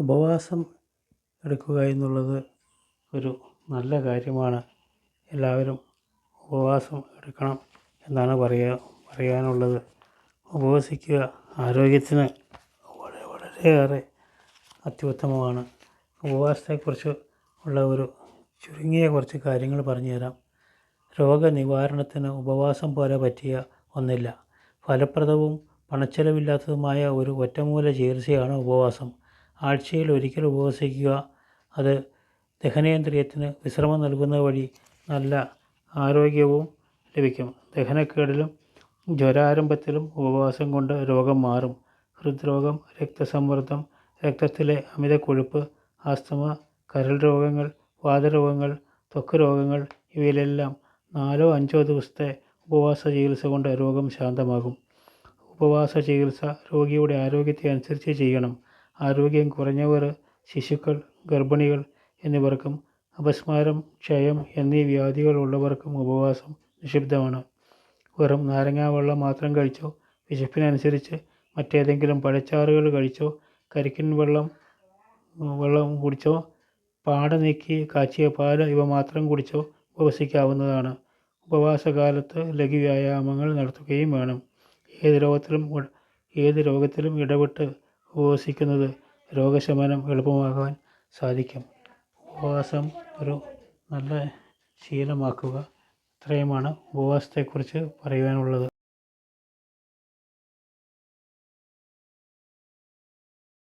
ഉപവാസം എടുക്കുക എന്നുള്ളത് ഒരു നല്ല കാര്യമാണ്. എല്ലാവരും ഉപവാസം എടുക്കണം എന്നാണ് പറയുക പറയാനുള്ളത്. ഉപവസിക്കുക ആരോഗ്യത്തിന് വളരെ വളരെയേറെ അത്യുത്തമമാണ്. ഉപവാസത്തെക്കുറിച്ച് ഉള്ള ഒരു ചുരുങ്ങിയ കുറച്ച് കാര്യങ്ങൾ പറഞ്ഞു തരാം. രോഗനിവാരണത്തിന് ഉപവാസം പോലെ പറ്റിയ ഒന്നില്ല. ഫലപ്രദവും പണച്ചെലവില്ലാത്തതുമായ ഒരു ഒറ്റമൂല ചികിത്സയാണ് ഉപവാസം. ആഴ്ചയിൽ ഒരിക്കൽ ഉപവസിക്കുക. അത് ദഹനേന്ദ്രിയത്തിന് വിശ്രമം നൽകുന്നത് വഴി നല്ല ആരോഗ്യവും ലഭിക്കും. ദഹനക്കേടിലും ജ്വരാരംഭത്തിലും ഉപവാസം കൊണ്ട് രോഗം മാറും. ഹൃദ്രോഗം രക്തസമ്മർദ്ദം രക്തത്തിലെ അമിത കൊഴുപ്പ് ആസ്തമ കരൾ രോഗങ്ങൾ വാതരോഗങ്ങൾ ത്വക്ക് രോഗങ്ങൾ ഇവയിലെല്ലാം നാലോ അഞ്ചോ ദിവസത്തെ ഉപവാസ ചികിത്സ കൊണ്ട് രോഗം ശാന്തമാകും. ഉപവാസ ചികിത്സ രോഗിയുടെ ആരോഗ്യത്തെ അനുസരിച്ച് ചെയ്യണം. ആരോഗ്യം കുറഞ്ഞവർ ശിശുക്കൾ ഗർഭിണികൾ എന്നിവർക്കും അപസ്മാരം ക്ഷയം എന്നീ വ്യാധികൾ ഉള്ളവർക്കും ഉപവാസം നിഷിദ്ധമാണ്. വെറും നാരങ്ങാവെള്ളം മാത്രം കഴിച്ചോ വിശപ്പിനനുസരിച്ച് മറ്റേതെങ്കിലും പഴച്ചാറുകൾ കഴിച്ചോ കരിക്കിൻ വെള്ളം വെള്ളം കുടിച്ചോ പാട നീക്കി കാച്ചിയ പാൽ ഇവ മാത്രം കുടിച്ചോ ഉപവസിക്കാവുന്നതാണ്. ഉപവാസകാലത്ത് ലഘു വ്യായാമങ്ങൾ നടത്തുകയും വേണം. ഏത് രോഗത്തിലും ഏത് രോഗത്തിലും ഇടപെട്ട് ഉപവസിക്കുന്നത് രോഗശമനം എളുപ്പമാകാൻ സാധിക്കും. ഉപവാസം ഒരു നല്ല ശീലമാക്കുക. ഇത്രയുമാണ് ഉപവാസത്തെക്കുറിച്ച് പറയുവാനുള്ളത്.